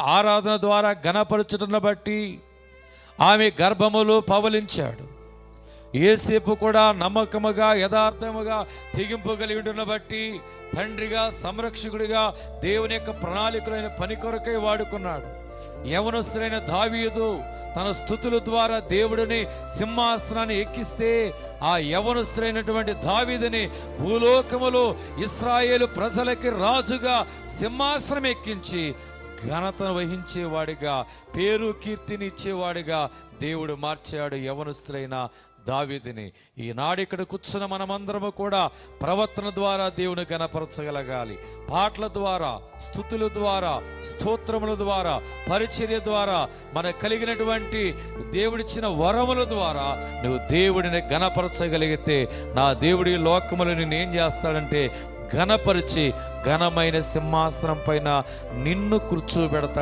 ఆరాధన ద్వారా ఘనపరచుటను బట్టి ఆమె గర్భములో పవలించాడు. ఏసేపు కూడా నమ్మకముగా యథార్థముగా తెగింపు బట్టి తండ్రిగా సంరక్షకుడిగా దేవుని యొక్క ప్రణాళికలైన పని కొరకై వాడుకున్నాడు. యవనస్తులైన దావీదు తన స్థుతుల ద్వారా దేవుడిని సింహాసనాన్ని ఎక్కిస్తే ఆ యవనస్తులైనటువంటి దావీదుని భూలోకములో ఇస్రాయేలు ప్రజలకి రాజుగా సింహాసనం ఎక్కించి ఘనత వహించేవాడిగా పేరు కీర్తిని ఇచ్చేవాడిగా దేవుడు మార్చాడు యవనస్తులైన దావిదిని. ఈనాడు ఇక్కడ కూర్చున్న మనమందరము కూడా ప్రవర్తన ద్వారా దేవుని గణపరచగలగాలి పాటల ద్వారా స్థుతుల ద్వారా స్తోత్రముల ద్వారా పరిచర్య ద్వారా మనకు కలిగినటువంటి దేవుడిచ్చిన వరముల ద్వారా నువ్వు దేవుడిని గణపరచగలిగితే నా దేవుడి లోకములు నేను ఏం చేస్తాడంటే ఘనపరిచి ఘనమైన సింహాసనం పైన నిన్ను కూర్చోబెడతాడు.